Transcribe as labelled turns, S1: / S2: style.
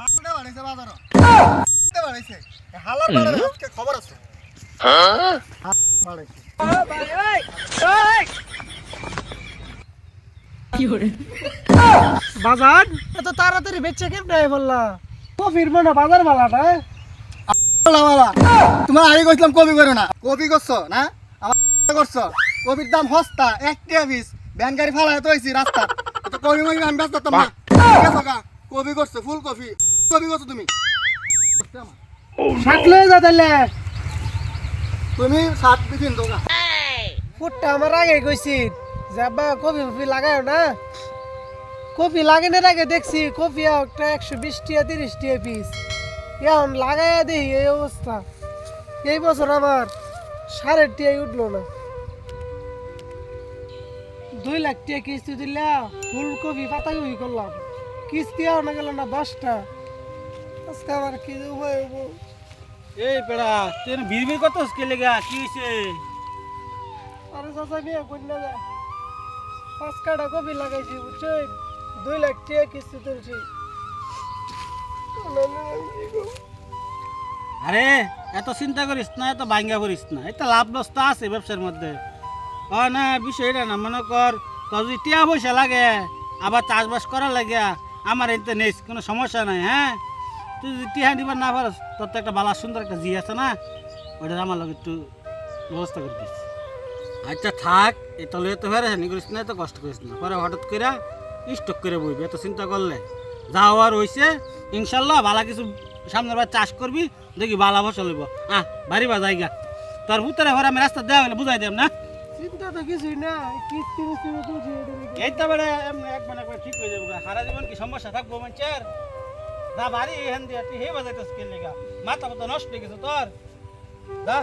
S1: বাড়াইছে বাড়াইছে হালার আজকে খবর আছে। বাড়াইছে
S2: বাজার? এত তাড়াতাড়ি বেচে কেমনে বললা? কফির মনে বাজার বালাটা
S1: বালা বালা। তোমার আগে কইছিলাম কপি করো না। কপি করছ না? আমার করছ। কপির দাম সস্তা এক টাকা পিস। ভ্যান গাড়ি ফালায় তো হয়েছি রাস্তা তো কপি আমি ব্যস্ত না ঠিক কপি করছ ফুল কপি কপি করছ তুমি?
S2: শাক লয়ে যা তাহলে।
S1: তুমি সাত দিন দোকা
S2: ফুটটা আমার আগে কইছি যাবা কফি ফফি লাগাও না। কফি লাগানোর আগে দেখছি কফি একটা একশো বিশ টিয়া তিরিশ টিয়া পিস এখন লাগাইয়া দেখি এই অবস্থা। এই বছর আমার সাড়ে টিয়াই উঠল না। দুই লাখ টিয়া কিস্তি দিলা ফুলকপি পাতাকপি করলাম। কিস্তি না গেল না দশটা। আজকে আমার কি উপায় হব?
S3: এই পেড়া তুই কে লেগা? কি হয়েছে
S2: আরে চাচা বিয়ে করি না পাঁচ কাটা কপি লাগাইছি বুঝছেন? দুই লাখ টাকা কিস্তি তুলছি।
S3: আরে এত চিন্তা করিস না এত ভাঙ্গা করিস না। এটা লাভ লস তো আছে ব্যবসার মধ্যে। ও না বিষয় এটা না মনে কর তোর যদি টিয়া পয়সা লাগে আবার চাষবাস করা লাগে আমার এতে নেই কোনো সমস্যা নাই হ্যাঁ? তুই যদি টিহা দিবার না পারস তোর তো একটা বালা সুন্দর একটা জি আছে না? ওটা আমার লগে একটু ব্যবস্থা করে দিস। আচ্ছা থাক এটা লয়ে তো ফেরে নি করিস না এত কষ্ট করিস না। পরে হঠাৎ করে স্টক করে বইবি এত চিন্তা করলে। যা হওয়ার হয়েছে ইনশাল্লাহ বালা কিছু সামনের বার চাষ করবি দেখি ভালো ফসল হইব। আহ বাড়ি বা জায়গা। তোর ভূতরে ঘরে আমি রাস্তা দেওয়া হলে বুঝাই দেব না?
S2: চিন্তা তো কিছুই না কিস্তি মিস্তি
S3: বেড়ে এমনি একবার একবার ঠিক হয়ে যাব। সারা জীবন কি সমস্যা থাকব মানুষের? যা বাড়ি এখান দিয়ে হে বাজাইতে কেলিগা লেগা মাথা মতো নষ্ট হয়ে গেছে তোর। যা